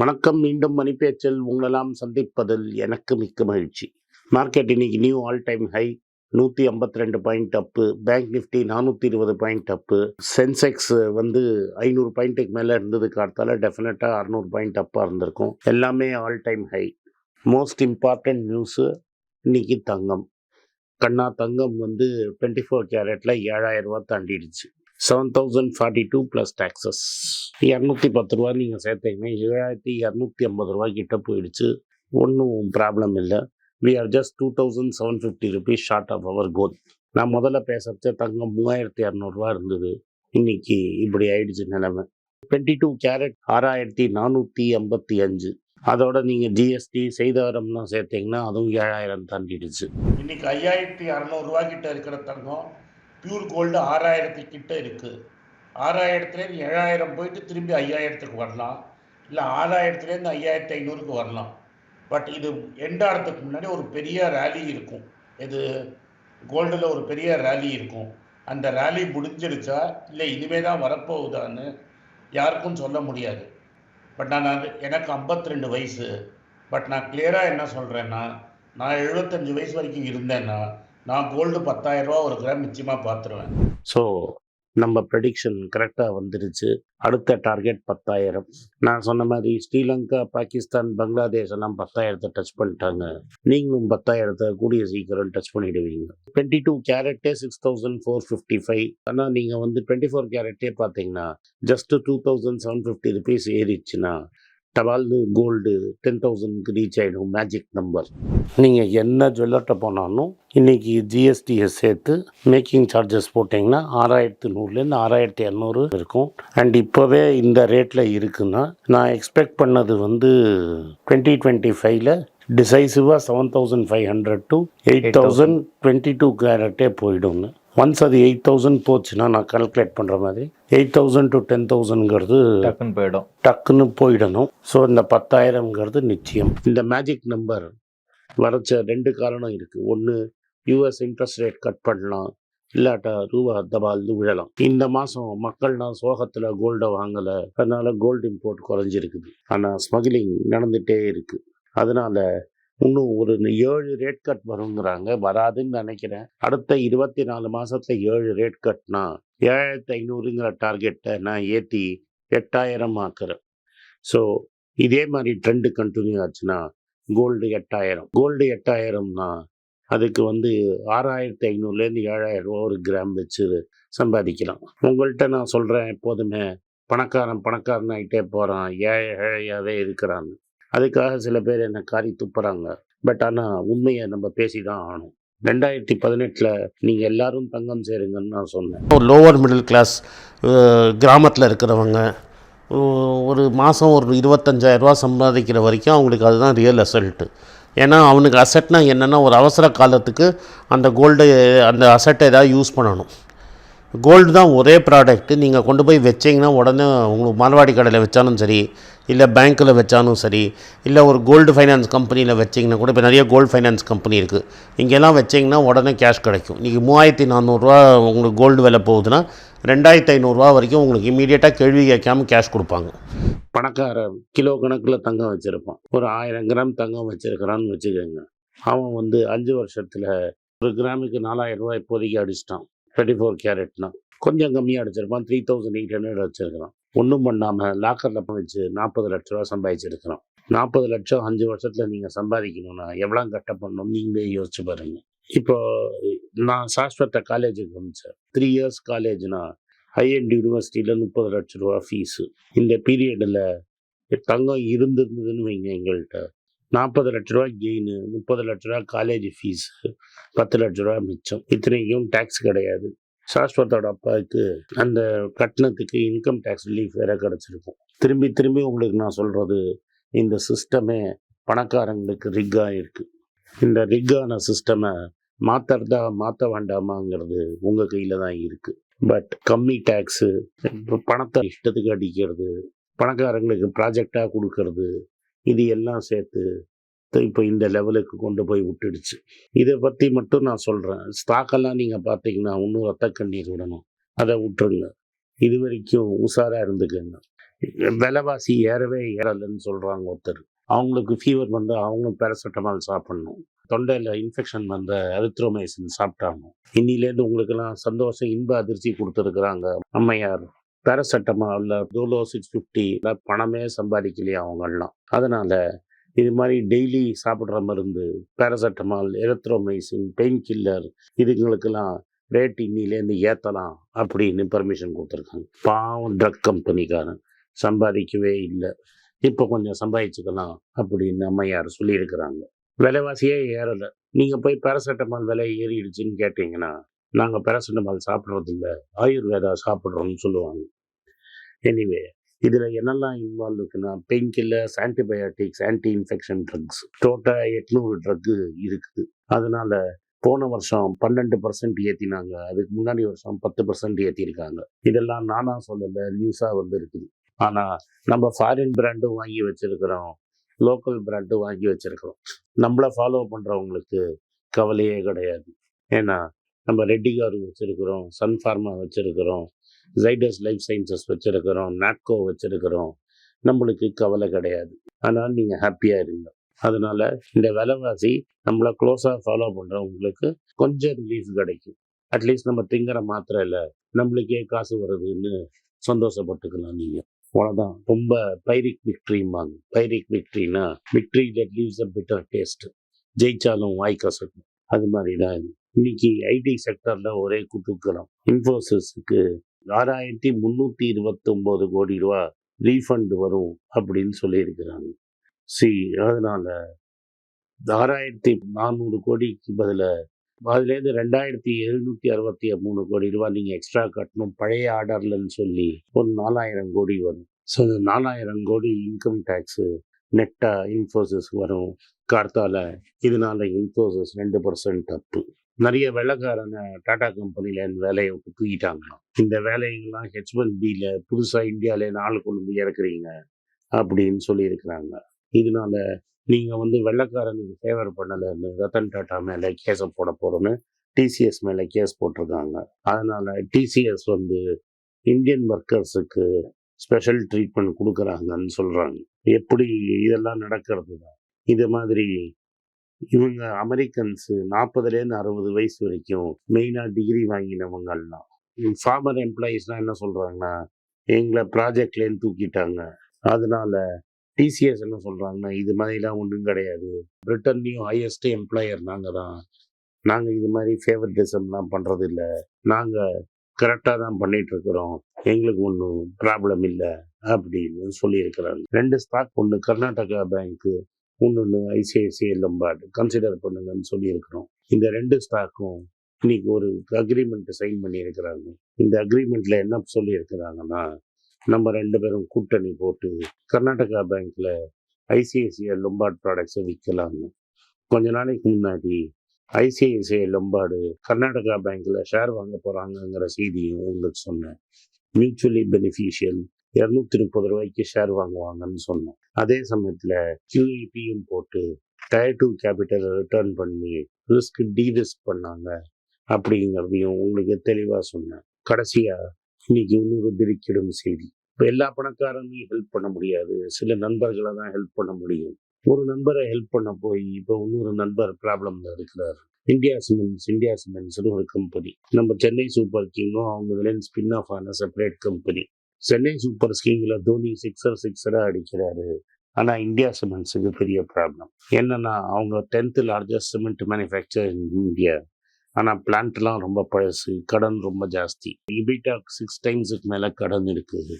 வணக்கம் மீண்டும் மணிப்பேச்சில் உங்களெல்லாம் சந்திப்பதில் எனக்கு மிக்க மகிழ்ச்சி. மார்க்கெட் இன்னைக்கு நியூ ஆல் டைம் ஹை நூற்றி ஐம்பத்தி ரெண்டு பாயிண்ட் அப்பு பேங்க் நிஃப்டி நானூற்றி இருபது பாயிண்ட் அப்பு சென்செக்ஸ் வந்து ஐநூறு பாயிண்ட்டுக்கு மேலே இருந்ததுக்கு அடுத்தால டெஃபினட்டாக அறநூறு பாயிண்ட் அப்பாக இருந்திருக்கும். எல்லாமே all time high most important news இன்னைக்கு தங்கம். கண்ணா தங்கம் வந்து டுவெண்ட்டி ஃபோர் கேரட்டில் ஏழாயிரம் ரூபா தாண்டிடுச்சு. Seven thousand forty two plus taxes இரநூத்தி பத்து ரூபா நீங்கள் சேர்த்தீங்கன்னா ஏழாயிரத்தி இரநூத்தி ஐம்பது ரூபா கிட்ட போயிடுச்சு. ஒன்றும் ப்ராப்ளம் இல்லை. We are just two thousand seven fifty rupees short of our goal நான் முதல்ல பேசுகிறச்ச தங்கம் மூவாயிரத்தி இரநூறுவா இருந்தது. இன்னைக்கு இப்படி ஆயிடுச்சு நிலைமை. டுவெண்ட்டி டூ கேரட் ஆறாயிரத்தி நானூற்றி ஐம்பத்தி அஞ்சு. அதோட நீங்கள் ஜிஎஸ்டி செய்தவரம்லாம் சேர்த்தீங்கன்னா அதுவும் ஏழாயிரம் தாண்டிடுச்சு. இன்னைக்கு ஐயாயிரத்தி அறநூறுவா கிட்ட இருக்கிற தங்கம் பியூர் கோல்டு ஆறாயிரத்து கிட்ட இருக்குது ஆறாயிரத்துலேருந்து ஏழாயிரம் போயிட்டு திரும்பி ஐயாயிரத்துக்கு வரலாம். இல்லை ஆறாயிரத்துலேருந்து ஐயாயிரத்தி ஐநூறுக்கு வரலாம். பட் இது எண்டாகிறதுக்கு முன்னாடி ஒரு பெரிய ரேலி இருக்கும். இது கோல்டில் ஒரு பெரிய ரேலி இருக்கும். அந்த ரேலி முடிஞ்சிருச்சா? இல்லை இனிமே தான் வரப்போகுதான்னு யாருக்கும் சொல்ல முடியாது. பட் நான் அது எனக்கு 52 ரெண்டு வயசு. பட் நான் கிளியராக என்ன சொல்கிறேன்னா நான் எழுபத்தஞ்சு வயசு வரைக்கும் இருந்தேன்னா நான் கோல்டு பத்தாயிரரூபா ஒரு கிராம் நிச்சயமாக பார்த்துருவேன் ஸோ நம்ம ப்ரெடிக்ஷன் கரெக்டாக வந்துருச்சு. அடுத்த டார்கெட் பத்தாயிரம். நான் சொன்ன மாதிரி ஸ்ரீலங்கா பாகிஸ்தான் பங்களாதேஷ் எல்லாம் பத்தாயிரத்தை டச் பண்ணிட்டாங்க. நீங்களும் பத்தாயிரத்தை கூடிய சீக்கிரம் டச் பண்ணிடுவீங்க. Twenty two கேரட்டே six thousand four fifty five ஆனால் நீங்கள் வந்து டுவெண்ட்டி ஃபோர் கேரட்டே பார்த்தீங்கன்னா just two thousand seven fifty rupees ஏறிச்சுன்னா டபால்னு கோல்டு டென் தௌசண்ட்க்கு ரீச் ஆகிடும் மேஜிக் நம்பர் நீங்கள் என்ன ஜுவல்லர்கிட்ட போனாலும் இன்றைக்கி ஜிஎஸ்டியை சேர்த்து மேக்கிங் சார்ஜஸ் போட்டிங்கன்னா ஆறாயிரத்து நூறுலேருந்து ஆறாயிரத்தி இரநூறு இருக்கும். அண்ட் இப்போவே இந்த ரேட்டில் இருக்குன்னா நான் எக்ஸ்பெக்ட் பண்ணது வந்து டுவெண்ட்டி டுவெண்ட்டி ஃபைவ்ல டிசைசிவாக seven thousand five hundred to eight thousand twenty two கேரட்டே போயிடும்னு. ஒன்ஸ் அது எயிட் தௌசண்ட் போச்சுன்னா நான் கால்குலேட் பண்ணுற மாதிரி எயிட் தௌசண்ட் டு டென் தௌசண்ட்ங்கிறது டக்குன்னு போயிடும். டக்குன்னு போயிடணும். ஸோ இந்த பத்தாயிரம்ங்கிறது நிச்சயம். இந்த மேஜிக் நம்பர் வரைச்ச ரெண்டு காரணம் இருக்குது ஒன்று யூஎஸ் இன்ட்ரெஸ்ட் ரேட் கட் பண்ணலாம். இல்லாட்டா ரூபா தபால்னு விழலாம். இந்த மாதம் மக்கள்லாம் சோகத்தில் கோல்டை வாங்கலை. அதனால கோல்டு இம்போர்ட் குறைஞ்சிருக்குது. ஆனால் ஸ்மக்லிங் நடந்துகிட்டே இருக்குது அதனால இன்னும் ஒரு ஏழு ரேட் கட் வருங்கிறாங்க வராதுன்னு நினைக்கிறேன் அடுத்த இருபத்தி நாலு மாசத்துல ஏழு ரேட் கட்னா ஏழாயிரத்தி ஐநூறுங்கிற டார்கெட்டை நான் ஏற்றி எட்டாயிரம் ஆக்குறேன் ஸோ இதே மாதிரி ட்ரெண்டு கண்டினியூ ஆச்சுன்னா கோல்டு எட்டாயிரம் கோல்டு எட்டாயிரம்னா அதுக்கு வந்து ஆறாயிரத்தி ஐநூறுலேருந்து ஏழாயிரம் ரூபா ஒரு கிராம் வச்சு சம்பாதிக்கலாம் உங்கள்கிட்ட நான் சொல்கிறேன் எப்போதுமே பணக்காரன் பணக்காரன் ஆகிட்டே போகிறான் ஏழை ஏழையாகவே இருக்கிறான்னு அதுக்காக சில பேர் என்னை காரி துப்புறாங்க. பட் ஆனால் உண்மையை நம்ம பேசி தான் ஆகணும். ரெண்டாயிரத்தி பதினெட்டில் நீங்கள் எல்லாரும் தங்கம் சேருங்கன்னு நான் சொன்னேன். ஒரு லோவர் மிடில் கிளாஸ் கிராமத்தில் இருக்கிறவங்க ஒரு மாதம் ஒரு இருபத்தஞ்சாயிரரூவா சம்பாதிக்கிற வரைக்கும் அவங்களுக்கு அதுதான் ரியல் அசல்ட்டு ஏன்னா அவனுக்கு அசட்னா என்னென்னா ஒரு அவசர காலத்துக்கு அந்த கோல்டு அந்த அசட்டை ஏதாவது யூஸ் பண்ணணும். கோல்டு தான் ஒரே ப்ராடக்ட்டு நீங்கள் கொண்டு போய் வச்சீங்கன்னா உடனே உங்களுக்கு மார்வாடி கடையில் வச்சாலும் சரி இல்லை பேங்க்கில் வச்சாலும் சரி இல்லை ஒரு கோல்டு ஃபைனான்ஸ் கம்பெனியில் வச்சிங்கன்னா கூட இப்போ நிறைய கோல்டு ஃபைனான்ஸ் கம்பெனி இருக்குது இங்கெல்லாம் வச்சிங்கன்னா உடனே கேஷ் கிடைக்கும். இன்றைக்கி மூவாயிரத்தி நானூறுரூவா உங்களுக்கு கோல்டு விலை போகுதுன்னா ரெண்டாயிரத்தி ஐநூறுரூவா வரைக்கும் உங்களுக்கு இமீடியட்டாக கேள்வி கேட்காம கேஷ் கொடுப்பாங்க. பணக்கார கிலோ கணக்கில் தங்கம் வச்சுருப்பான். ஒரு ஆயிரம் கிராம் தங்கம் வச்சுருக்கிறான்னு வச்சுக்கோங்க. அவன் வந்து அஞ்சு வருஷத்தில் ஒரு கிராமுக்கு நாலாயிரம் ரூபாய் இப்போதைக்கு அடிச்சிட்டான். டுவெண்ட்டி ஃபோர் கேரட்னா கொஞ்சம் கம்மியாக அடிச்சிருப்பான். த்ரீ தௌசண்ட் எயிட் ஹண்ட்ரட் வச்சுருக்கிறான் ஒன்றும் பண்ணாமல் லாக்கரில் வச்சு நாற்பது லட்ச ரூபா சம்பாதிச்சிருக்கிறான். நாற்பது லட்சம் அஞ்சு வருஷத்தில் நீங்கள் சம்பாதிக்கணும்னா எவ்வளோ கட்ட பண்ணணும்? நீங்களே யோசிச்சு பாருங்கள் இப்போ நான் சாஸ்வத்த காலேஜுக்கு அமிச்சேன் த்ரீ இயர்ஸ் காலேஜ்னா ஹைஎண்ட் யூனிவர்சிட்டியில் முப்பது லட்ச ரூபா ஃபீஸு இந்த பீரியடில் தங்கம் இருந்திருந்ததுன்னு வைங்க எங்கள்கிட்ட நாற்பது லட்ச ரூபா கெயின் முப்பது லட்ச ரூபா காலேஜ் ஃபீஸு பத்து லட்ச ரூபா மிச்சம். இத்தனைக்கும் டேக்ஸ் கிடையாது. சாஸ்வத்தோட அப்பாவுக்கு அந்த கட்டணத்துக்கு இன்கம் டேக்ஸ் ரிலீஃப் வேற கிடச்சிருக்கும். திரும்பி திரும்பி உங்களுக்கு நான் சொல்கிறது இந்த சிஸ்டமே பணக்காரங்களுக்கு ரிக்காக இருக்குது இந்த ரிக்கான சிஸ்டமை மாற்றுறதா மாற்ற வேண்டாமாங்கிறது உங்கள் கையில் தான் இருக்குது பட் கம்மி டேக்ஸு பணத்தை இஷ்டத்துக்கு அடிக்கிறது பணக்காரங்களுக்கு ப்ராஜெக்டாக கொடுக்கறது இது எல்லாம் சேர்த்து இப்போ இந்த லெவலுக்கு கொண்டு போய் விட்டுடுச்சு. இதை பற்றி மட்டும் நான் சொல்கிறேன் ஸ்டாக்கெல்லாம் நீங்கள் பார்த்தீங்கன்னா இன்னும் ரத்த கண்ணீர் விடணும். அதை விட்டுருங்க. இது வரைக்கும் உஷாராக இருந்துக்கங்க. விலைவாசி ஏறவே ஏறலைன்னு சொல்கிறாங்க ஒருத்தர். அவங்களுக்கு ஃபீவர் வந்து அவங்களும் பேராசிட்டமால் சாப்பிடணும். தொண்டையில் இன்ஃபெக்ஷன் வந்த அரித்ரோமைசின் சாப்பிட்டாங்க. இன்னிலேருந்து உங்களுக்கெல்லாம் சந்தோஷம் இன்ப அதிர்ச்சி கொடுத்துருக்குறாங்க அம்மையார். பேராசெட்டமாலில் டோலோ சிக்ஸ் ஃபிஃப்டி பணமே சம்பாதிக்கலையே அவங்கெல்லாம் அதனால் இது மாதிரி டெய்லி சாப்பிட்ற மருந்து பேராசெட்டமால் எலக்ட்ரோமைசின் பெயின் கில்லர் இதுங்களுக்கெல்லாம் ரேட் இன்னிலேருந்து ஏற்றலாம் அப்படின்னு பர்மிஷன் கொடுத்துருக்காங்க. பாவம் ட்ரக் கம்பெனிக்காரன். சம்பாதிக்கவே இல்லை. இப்போ கொஞ்சம் சம்பாதிச்சுக்கலாம் அப்படின்னு அம்மையார் சொல்லியிருக்கிறாங்க. விலைவாசியே ஏறலை. நீங்கள் போய் பேராசெட்டமால் விலை ஏறிடுச்சின்னு கேட்டிங்கன்னா நாங்கள் பேராசிட்டமால் சாப்பிட்றதில்ல ஆயுர்வேதா சாப்பிட்றோம்னு சொல்லுவாங்க. எனிவே இதில் என்னெல்லாம் இன்வால்வ் இருக்குன்னா pain killers antibiotics anti infection drugs total எட்நூறு ட்ரக்கு இருக்குது. அதனால் போன வருஷம் பன்னெண்டு பர்சன்ட் ஏற்றினாங்க அதுக்கு முன்னாடி வருஷம் பத்து பர்சன்ட் ஏற்றிருக்காங்க இதெல்லாம் நானாக சொல்லலை நியூஸாக வந்து இருக்குது. ஆனால் நம்ம ஃபாரின் பிராண்டும் வாங்கி வச்சுருக்கிறோம். லோக்கல் பிராண்டும் வாங்கி வச்சுருக்கிறோம். நம்மளை ஃபாலோ பண்ணுறவங்களுக்கு கவலையே கிடையாது. ஏன்னா நம்ம ரெட்டிகார் வச்சிருக்கிறோம் சன் ஃபார்மா வச்சிருக்கிறோம் ஜைடஸ் லைஃப் சயின்சஸ் வச்சுருக்கிறோம் நாட்கோ வச்சுருக்கிறோம். நம்மளுக்கு கவலை கிடையாது. ஆனால் நீங்கள் ஹாப்பியாக இருங்க. அதனால இந்த விலைவாசி நம்மளை க்ளோஸாக ஃபாலோ பண்ணுறவங்களுக்கு கொஞ்சம் ரிலீஃப் கிடைக்கும். அட்லீஸ்ட் நம்ம திங்கிற மாத்திரை இல்லை நம்மளுக்கே காசு வருதுன்னு சந்தோஷப்பட்டுக்கலாம் நீங்கள் அவ்வளோதான் ரொம்ப பைரிக் விக்ட்ரிம்பாங்க pyrrhic விக்ட்ரினா victory that leaves a bitter taste ஜெயிச்சாலும் வாய் கசக்கும். அது மாதிரி தான் இது. இன்னைக்கு ஐடி செக்டர்ல ஒரே குத்துக்கிறோம் இன்ஃபோசிஸுக்கு ஆறாயிரத்தி முந்நூற்றி இருபத்தொம்போது கோடி ரூபா ரீஃபண்ட் வரும் அப்படின்னு சொல்லியிருக்கிறாங்க. சி அதனால ஆறாயிரத்தி நானூறு கோடிக்கு பதிலாக அதுலேருந்து ரெண்டாயிரத்தி எழுநூற்றி அறுபத்தி மூணு கோடி ரூபா நீங்கள் எக்ஸ்ட்ரா கட்டணும் பழைய ஆர்டர்லன்னு சொல்லி ஒரு நாலாயிரம் கோடி வரும். ஸோ அந்த நாலாயிரம் கோடி இன்கம் டேக்ஸு நெட்டாக இன்ஃபோசிஸ் வரும். கார்த்தால இதனால இன்ஃபோசிஸ் ரெண்டு பர்சன்ட் தப்பு நிறைய வெள்ளக்காரங்க டாடா கம்பெனியில் வேலையை விட்டு தூக்கிட்டாங்களாம் இந்த வேலைகள்லாம் ஹெச் ஒன் பியில் புதுசாக இந்தியாவிலே நாலு கொண்டு இறக்குறீங்க? அப்படின்னு சொல்லியிருக்கிறாங்க இதனால நீங்கள் வந்து வெள்ளக்காரனுக்கு ஃபேவர் பண்ணலைன்னு ரத்தன் டாட்டா மேலே கேஸை போட போகிறோன்னு டிசிஎஸ் மேலே கேஸ் போட்டிருக்காங்க. அதனால் டிசிஎஸ் வந்து இந்தியன் ஒர்க்கர்ஸுக்கு ஸ்பெஷல் ட்ரீட்மெண்ட் கொடுக்குறாங்கன்னு சொல்கிறாங்க எப்படி இதெல்லாம் நடக்கிறது தான் இது மாதிரி இவங்க அமெரிக்கன்ஸு நாற்பதுலேருந்து அறுபது வயசு வரைக்கும் மெயினாக டிகிரி வாங்கினவங்கலாம் ஃபார்மர் எம்ப்ளாயீஸ்லாம் என்ன சொல்கிறாங்கன்னா எங்களை ப்ராஜெக்ட்லேருந்து தூக்கிட்டாங்க. அதனால டிசிஎஸ் என்ன சொல்கிறாங்கன்னா இது மாதிரிலாம் ஒன்றும் கிடையாது. பிரிட்டன்லேயும் ஹையஸ்ட் எம்ப்ளாயர் நாங்கள் தான். நாங்கள் இது மாதிரி ஃபேவரட்டிசம்லாம் பண்ணுறது இல்லை நாங்கள் கரெக்டாக தான் பண்ணிட்டு இருக்கிறோம் எங்களுக்கு ஒன்றும் ப்ராப்ளம் இல்லை அப்படின்னு சொல்லியிருக்கிறாங்க. ரெண்டு ஸ்டாக் ஒன்று கர்நாடகா பேங்க்கு இன்னொன்று ஐசிஐசிஐ லம்பார்டு கன்சிடர் பண்ணுங்கன்னு சொல்லியிருக்கிறோம். இந்த ரெண்டு ஸ்டாக்கும் இன்னைக்கு ஒரு அக்ரிமெண்ட் சைன் பண்ணியிருக்கிறாங்க. இந்த அக்ரிமெண்ட்ல என்ன சொல்லியிருக்கிறாங்கன்னா நம்ம ரெண்டு பேரும் கூட்டணி போட்டு கர்நாடகா பேங்க்ல ஐசிஐசிஐ லொம்பார்ட் ப்ராடக்ட்ஸை விற்கலாம்னு. கொஞ்ச நாளைக்கு முன்னாடி ஐசிஐசிஐ லொம்பார்டு கர்நாடகா பேங்க்ல ஷேர் வாங்க போறாங்கங்கிற செய்தியும் உங்களுக்கு சொன்னேன். மியூச்சுவலி பெனிஃபிஷியல் இரநூத்தி முப்பது ரூபாய்க்கு ஷேர் வாங்குவாங்கன்னு சொன்னேன். அதே சமயத்தில் கியூஇபியும் போட்டு டயர் டூ கேபிட்டலை ரிட்டர்ன் பண்ணி ரிஸ்க் டீரிஸ்க் பண்ணாங்க அப்படிங்கிறதையும் உங்களுக்கு தெளிவாக சொன்னேன். கடைசியாக இன்னைக்கு இன்னொரு திரிக்கிடும் செய்தி. இப்போ எல்லா பணக்காரனையும் ஹெல்ப் பண்ண முடியாது. சில நண்பர்களை தான் ஹெல்ப் பண்ண முடியும். ஒரு நண்பரை ஹெல்ப் பண்ண போய் இப்போ இன்னொரு நண்பர் ப்ராப்ளம்ல இருக்கிறார். இந்தியா சிமெண்ட்ஸ் இந்தியா சிமெண்ட்ஸ்னு ஒரு கம்பெனி நம்ம சென்னை சூப்பர் கிங்கும் அவங்க ஸ்பின் ஆஃப் ஆன செப்பரேட் கம்பெனி சென்னை சூப்பர் கிங்கில் தோனி சிக்ஸர் சிக்ஸராக அடிக்கிறாரு. ஆனால் இந்தியா சிமெண்ட்ஸுக்கு பெரிய ப்ராப்ளம் என்னன்னா அவங்க tenth largest cement manufacture in India. ஆனால் பிளான்ட்லாம் ரொம்ப பழசு கடன் ரொம்ப ஜாஸ்தி. இபிடா சிக்ஸ் டைம்ஸுக்கு மேலே கடன் இருக்குது.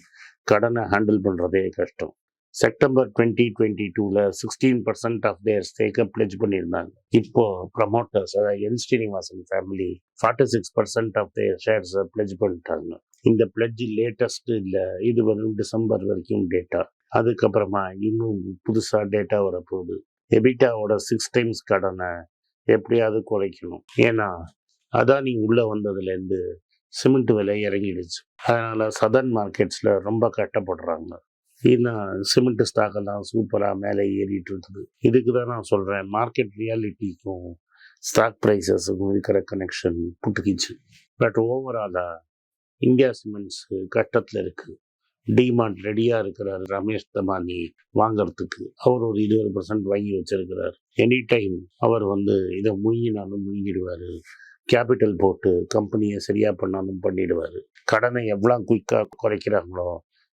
கடனை ஹேண்டில் பண்ணுறதே கஷ்டம். செப்டம்பர் டுவெண்ட்டி டுவெண்ட்டி டூவில் சிக்ஸ்டீன் பர்சன்ட் ஆஃப் தேர் ஸ்டேக்கை பிளெஜ் பண்ணியிருந்தாங்க. இப்போ ப்ரமோட்டர்ஸ் அதாவது N Srinivasan family forty six percent of their ஷேர்ஸை pledge பண்ணிட்டாங்க. இந்த பிளட்ஜ் லேட்டஸ்ட் இல்லை இது வரும் டிசம்பர் வரைக்கும் டேட்டா அதுக்கப்புறமா இன்னும் புதுசாக டேட்டா வரப்போகுது. எபிட்டாவோட சிக்ஸ் டைம்ஸ் கடனை எப்படியாவது குறைக்கணும். ஏன்னா அதானி உள்ளே வந்ததுலேருந்து சிமெண்ட் விலை இறங்கிடுச்சு. அதனால் சதர்ன் மார்க்கெட்ஸில் ரொம்ப கட்டப்படுறாங்க இன்னும் சிமெண்ட் ஸ்டாக்கெல்லாம் சூப்பராக மேலே ஏறிட்டு இருக்குது இதுக்கு தான் நான் சொல்கிறேன் மார்க்கெட் ரியாலிட்டிக்கும் ஸ்டாக் ப்ரைஸஸுக்கும் இருக்கிற கனெக்ஷன் புட்டுக்கிச்சு பட் ஓவராலாக இந்தியா சிமெண்ட்ஸ் கட்டத்தில் இருக்குது டிமாண்ட் ரெடியாக இருக்கிறார் ரமேஷ் தமானி வாங்குறதுக்கு. அவர் ஒரு இருபது பர்சன்ட் வாங்கி வச்சிருக்கிறார். எனி டைம் அவர் வந்து இதை முழுங்கினாலும் முழுங்கிடுவார் கேபிட்டல் போட்டு கம்பெனியை சரியாக பண்ணாலும் பண்ணிடுவார். கடனை எவ்வளோ குயிக்காக குறைக்கிறாங்களோ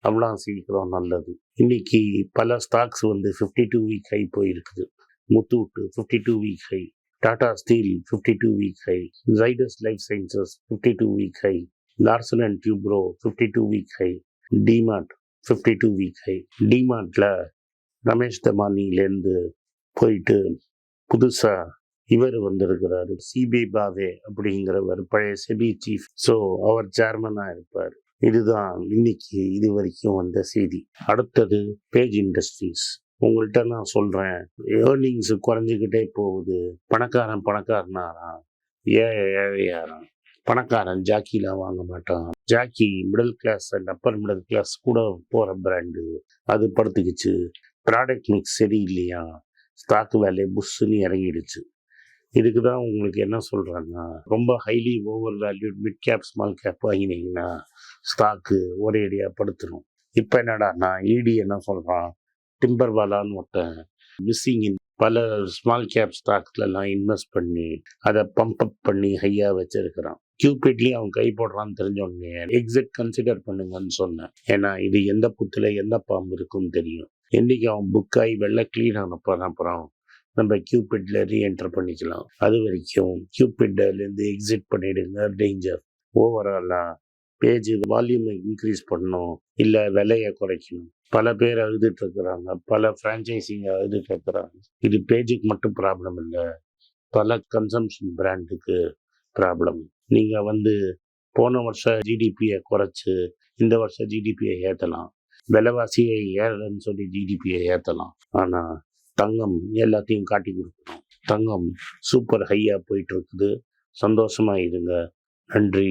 அவ்வளோ சீக்கிரம் நல்லது. இன்னைக்கு பல ஸ்டாக்ஸ் வந்து ஃபிஃப்டி டூ வீக் ஹை போயிருக்குது Muthoot fifty two week high Tata Steel fifty two week high Zydus Life Sciences fifty two week high Larsen and Toubro fifty two week high DMart fifty two week high டிமார்ட்டில் Ramesh தமானிலேருந்து போயிட்டு புதுசாக இவர் வந்திருக்கிறாரு CP Bhave அப்படிங்கிறவர் பழைய SEBI chief so அவர் சேர்மனாக இருப்பார். இதுதான் இன்னைக்கு இது வரைக்கும் வந்த செய்தி. அடுத்தது பேஜ் இண்டஸ்ட்ரீஸ். உங்கள்கிட்ட நான் சொல்கிறேன் ஏர்னிங்ஸ் குறைஞ்சிக்கிட்டே போகுது. பணக்காரன் பணக்காரனாராம் ஏழை ஏழையாராம் பணக்காரன் ஜாக்கிலாம் வாங்க மாட்டான். Jockey middle class and upper middle class கூட போகிற பிராண்டு அது படுத்துக்கிச்சு. ப்ராடக்ட் மிக்ஸ் சரியில்லையா? ஸ்டாக் வேல்யூ புஷ்ஷுன்னு இறங்கிடுச்சு. இதுக்கு தான் உங்களுக்கு என்ன சொல்கிறாங்கன்னா ரொம்ப highly over valued mid cap small cap வாங்கினீங்கன்னா ஸ்டாக்கு ஒரேடியாக படுத்துரும் இப்போ என்னடான்னா இடி என்ன சொல்கிறான் டிம்பர் வாலான்னு ஒருத்தன் மிஸ்ஸிங் இன் பல ஸ்மால் கேப் ஸ்டாக்ஸ்லாம் இன்வெஸ்ட் பண்ணி அதை பம்ப் அப் பண்ணி ஹையாக வச்சுருக்கிறான். கியூபிட்லேயும் அவன் கை போடுறான்னு தெரிஞ்சோடனே எக்ஸிட் கன்சிடர் பண்ணுங்கன்னு சொன்னேன். ஏன்னா இது எந்த புத்தில் எந்த பாம்பு இருக்குன்னு தெரியும். இன்றைக்கி அவன் புக் ஆகி வெள்ளை க்ளீன் ஆனப்போ அப்புறம் நம்ம கியூபிட்ல ரீஎன்டர் பண்ணிக்கலாம். அது வரைக்கும் கியூபிட்லேருந்து எக்ஸிட் பண்ணிடுங்க. டேஞ்சர் ஓவராலாக பேஜ் வால்யூமை இன்க்ரீஸ் பண்ணணும் இல்லை விலையை குறைக்கணும். பல பேர் அழுதுட்டு இருக்கிறாங்க பல ஃப்ரான்ச்சைசிங்க அழுதுட்டு இருக்கிறாங்க இது பேஜுக்கு மட்டும் ப்ராப்ளம் இல்லை. பல கன்சம்ஷன் பிராண்டுக்கு ப்ராப்ளம் நீங்கள் வந்து போன வருஷம் ஜிடிபியை குறைச்சி இந்த வருஷம் ஜிடிபியை ஏற்றலாம் விலைவாசியை ஏறலன்னு சொல்லி ஜிடிபியை ஏற்றலாம் ஆனால் தங்கம் எல்லாத்தையும் காட்டி கொடுக்கணும். தங்கம் சூப்பர் ஹையாக போயிட்டு இருக்குது சந்தோஷமாக இருங்க. நன்றி.